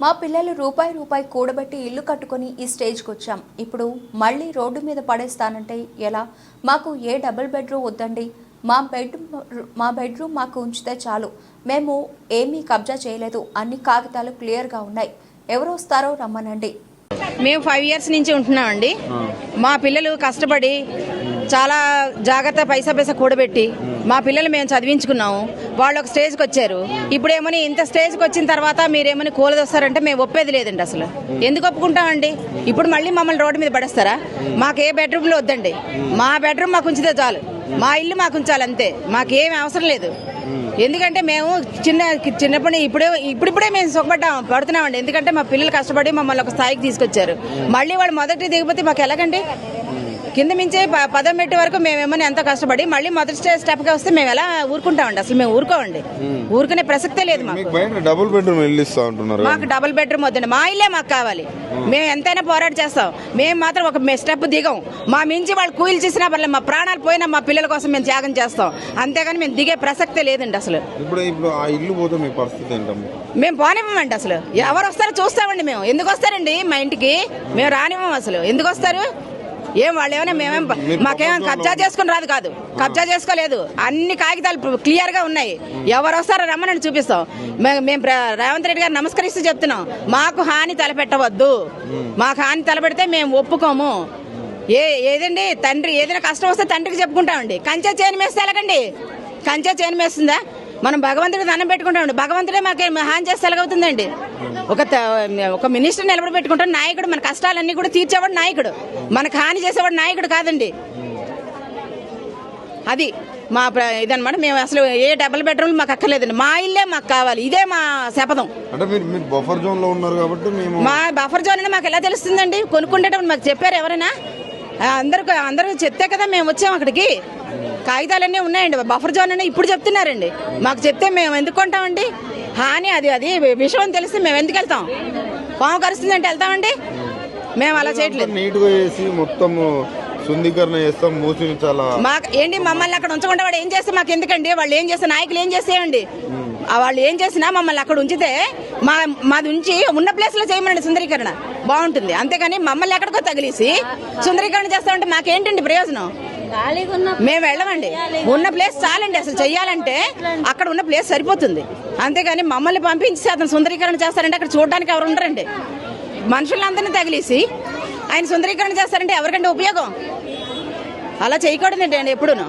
మా పిల్లలు రూపాయి రూపాయి కూడబెట్టి ఇల్లు కట్టుకొని ఈ స్టేజ్కి వచ్చాం ఇప్పుడు మళ్ళీ రోడ్డు మీద పడేస్తానంటే ఎలా? మాకు ఏ డబుల్ బెడ్రూమ్ వద్దండి? మా బెడ్ మా బెడ్రూమ్ మాకు ఉంచితే చాలు. మేము ఏమీ కబ్జా చేయలేదు. అన్ని కాగితాలు క్లియర్గా ఉన్నాయి. ఎవరు వస్తారో రమ్మనండి. మేము ఫైవ్ ఇయర్స్ నుంచి ఉంటున్నామండి. మా పిల్లలు కష్టపడి చాలా జాగ్రత్త పైసా పైసా కూడబెట్టి మా పిల్లలు మేము చదివించుకున్నాము. వాళ్ళు ఒక స్టేజ్కి వచ్చారు. ఇప్పుడేమని ఇంత స్టేజ్కి వచ్చిన తర్వాత మీరేమని కూలదొస్తారంటే మేము ఒప్పేది లేదండి అసలు. ఎందుకు ఒప్పుకుంటామండి? ఇప్పుడు మళ్ళీ మమ్మల్ని రోడ్డు మీద పడేస్తారా? మాకు ఏ బెడ్రూమ్లో వద్దండి. మా బెడ్రూమ్ మాకు ఉంచితే చాలు. మా ఇల్లు మాకు ఉంచాలి అంతే. మాకేమి అవసరం లేదు. ఎందుకంటే మేము చిన్న చిన్నప్పటి ఇప్పుడే ఇప్పుడిప్పుడే మేము సుఖపడ్డాం పడుతున్నామండి. ఎందుకంటే మా పిల్లలు కష్టపడి మమ్మల్ని ఒక స్థాయికి తీసుకొచ్చారు. మళ్ళీ వాళ్ళు మొదటి దిగిపోతే మాకు ఎలాగండి? కింద మించి పదం పెట్టే వరకు మేమేమని ఎంతో కష్టపడి మళ్ళీ మొదటి స్టే- స్టెప్కి వస్తే మేము ఎలా ఊరుకుంటామండి? అసలు మేము ఊరుకోమండి. ఊరుకునే ప్రసక్తే లేదు మాకు. డబుల్ బెడ్రూమ్ ఇల్లు ఇస్తా. మాకు డబుల్ బెడ్రూమ్ వద్దండి. మా ఇల్లే మాకు కావాలి. మేము. ఎంతైనా పోరాట చేస్తాం. మేము మాత్రం ఒక స్టెప్ దిగం. మా మించి వాళ్ళు కూలీలు చేసినా పర్లేదు మా ప్రాణాలు పోయినా మా పిల్లల కోసం మేము త్యాగం చేస్తాం. అంతేగాని మేము దిగే ప్రసక్తే లేదండి అసలు. ఇప్పుడు ఇప్పుడు ఆ ఇల్లు పోతే మీ పరిస్థితి ఏంటమ్మా? మేము పోనివ్వమండి అసలు. ఎవరు వస్తారో చూస్తామండి మేము. ఎందుకు వస్తారండి మా ఇంటికి? మేము రానివ్వం అసలు. ఎందుకు వస్తారు? ఏం వాళ్ళు ఏమైనా మేమేం మాకేమైనా కబ్జా చేసుకుని రాదు కాదు. కబ్జా చేసుకోలేదు. అన్ని కాగితాలు క్లియర్గా ఉన్నాయి. ఎవరు వస్తారో రమ్మని చూపిస్తాం. మేము రేవంత్ రెడ్డి గారు నమస్కరిస్తూ చెప్తున్నాం. మాకు హాని తలపెట్టవద్దు. మాకు హాని తలపెడితే మేము ఒప్పుకోము. ఏ ఏదండి? తండ్రి ఏదైనా కష్టం వస్తే తండ్రికి చెప్పుకుంటామండి. కంచె చేను మేస్తే ఎలాగండి? కంచె చేను మేస్తుందా? మనం భగవంతుడికి దండం పెట్టుకుంటామండి భగవంతుడే మాకే హాని చేస్తే ఎలాగవుతుందండి? ఒక ఒక మినిస్టర్ నిలబడి పెట్టుకుంటాం నాయకుడు మన కష్టాలన్నీ కూడా తీర్చేవాడు నాయకుడు. మనకు హాని చేసేవాడు నాయకుడు కాదండి. అది మా ప్ర- ఇదన్నమాట. మేము అసలు ఏ డబుల్ బెడ్రూమ్ మాకు అక్కర్లేదండి. మా ఇల్లే మాకు కావాలి. ఇదే మా శపథం. అంటే మీరు మీరు బఫర్ జోన్లో ఉన్నారు కాబట్టి మేము మా బఫర్ జోన్ అని మాకు ఎలా తెలుస్తుందండి? కొనుక్కుంటేటప్పుడు మాకు చెప్పారు ఎవరైనా? అందరూ అందరూ చెప్తే కదా మేము వచ్చాం అక్కడికి. కాగితాలన్నీ ఉన్నాయండి. బఫర్ జోన్ అని ఇప్పుడు చెప్తున్నారండి. మాకు చెప్తే మేము ఎందుకు కొంటామండి? హాని అది అది విషయం అని తెలిస్తే మేము ఎందుకు వెళ్తాం? పాము కరుస్తుందంటే వెళ్తామండి? మేము అలా చేయట్లేదు. నీట్గా చేసి మొత్తం శుద్ధీకరణ చేస్తాం మూసిని చాలా మాకు ఏంటి మమ్మల్ని అక్కడ ఉంచకుండా వాడు ఏం చేస్తే మాకు ఎందుకండి? వాళ్ళు ఏం చేస్తే నాయకులు ఏం చేసేయండి? వాళ్ళు ఏం చేసినా మమ్మల్ని అక్కడ ఉంచితే మా మాది ఉంచి ఉన్న ప్లేస్లో చేయమనండి సుందరీకరణ. బాగుంటుంది. అంతేగాని మమ్మల్ని ఎక్కడికో తగిలేసి సుందరీకరణ చేస్తామంటే మాకేంటండి ప్రయోజనం? మేము వెళ్ళమండి. ఉన్న ప్లేస్ చాలండి. అసలు చెయ్యాలంటే అక్కడ ఉన్న ప్లేస్ సరిపోతుంది. అంతేగాని మమ్మల్ని పంపించి అతను సుందరీకరణ చేస్తారంటే అక్కడ చూడడానికి ఎవరు ఉండరండి. మనుషులందరినీ తగిలేసి ఆయన సుందరీకరణ చేస్తారంటే ఎవరికంటే ఉపయోగం? అలా చేయకూడదండి ఎప్పుడూను.